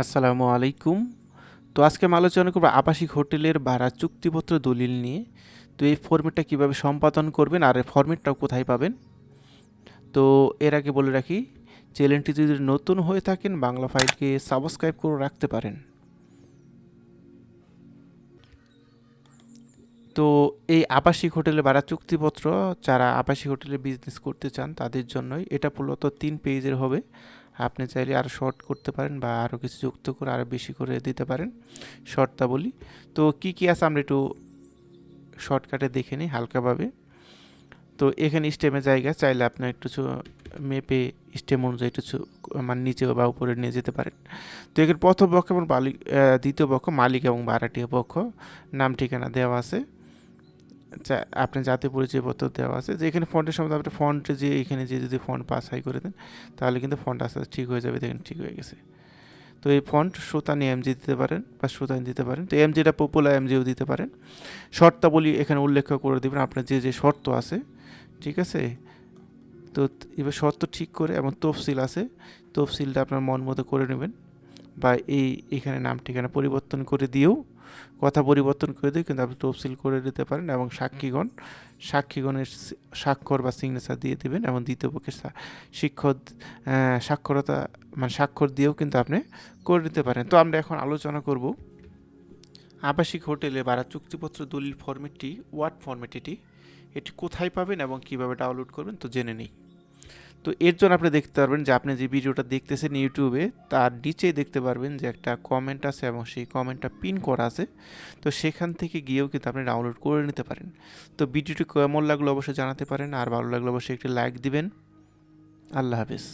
আসসালামু আলাইকুম। তো আজকে আমি আলোচনা করব আবাসিক হোটেলের ভাড়া চুক্তিপত্র দলিল নিয়ে। তো এই ফর্মেটটা কীভাবে সম্পাদন করবেন আর এই ফর্মেটটাও কোথায় পাবেন? তো এর আগে বলে রাখি, চ্যানেলটি যদি নতুন হয়ে থাকেন, বাংলা ফাইলকে সাবস্ক্রাইব করে রাখতে পারেন। তো এই আবাসিক হোটেলে ভাড়া চুক্তিপত্র, যারা আবাসিক হোটেলে বিজনেস করতে চান, তাদের জন্যই এটা মূলত তিন পেজের হবে। আপনি চাইলে আরও শর্ট করতে পারেন বা আরও কিছু যুক্ত করে আরও বেশি করে দিতে পারেন, শর্তাবলী। তো কি কি আছে আমরা একটু শর্টকাটে দেখে নিই হালকাভাবে। তো এখানে স্টেমের জায়গা, চাইলে আপনি একটু মেপে স্টেম অনুযায়ী একটু মানে নিচে বা উপরে নিয়ে যেতে পারেন। তো এখানে প্রথম পক্ষ এবং মালিক দ্বিতীয় পক্ষ, মালিক এবং ভাড়াটিয়া পক্ষ, নাম ঠিকানা দেওয়া আছে। আপনার জাতীয় পরিচয়পত্র দেওয়া আছে, যে এখানে ফন্টের সময় আপনি ফন্টে যে এখানে যে যদি ফন্ট পাস হাই করে দেন, তাহলে কিন্তু ফন্ট আস্তে আস্তে ঠিক হয়ে যাবে, দেখেন ঠিক হয়ে গেছে। তো এই ফন্ট সুতানি এমজি দিতে পারেন বা সুতানি দিতে পারেন। তো এম এমজিটা পপুলার এমজিও দিতে পারেন। শর্তাবলী এখানে উল্লেখ করে দেবেন, আপনার যে যে শর্ত আছে, ঠিক আছে? তো এবার শর্ত ঠিক করে এবং তফসিল আছে, তফসিলটা আপনার মন মতো করে নেবেন। বা এই, এখানে নাম ঠিকানা পরিবর্তন করে দিয়েও, কথা পরিবর্তন করে দিয়ে কিন্তু আপনি তফসিল করে দিতে পারেন এবং সাক্ষীগণ, সাক্ষীগণের স্বাক্ষর বা সিগনেচার দিয়ে দেবেন এবং দ্বিতীয় পক্ষের শিক্ষক সাক্ষরতা মানে স্বাক্ষর দিয়েও কিন্তু আপনি করে দিতে পারেন। তো আমরা এখন আলোচনা করব আবাসিক হোটেলে ভাড়া চুক্তিপত্র দলিল ফর্মেটটি ওয়ার্ড ফর্মেট এটি এটি কোথায় পাবেন এবং কীভাবে ডাউনলোড করবেন, তো জেনে নিই। তো এর জন্য আপনি দেখতে পারবেন যে আপনি যে ভিডিওটা দেখতেছেন ইউটিউবে, তার নিচে দেখতে পারবেন যে একটা কমেন্ট আছে এবং সেই কমেন্টটা পিন করা আছে। তো সেখান থেকে গিয়েও কিন্তু আপনি ডাউনলোড করে নিতে পারেন। তো ভিডিওটি কেমন লাগল অবশ্যই জানাতে পারেন। আর ভালো লাগলে অবশ্যই একটি লাইক দিবেন। আল্লাহ হাফেজ।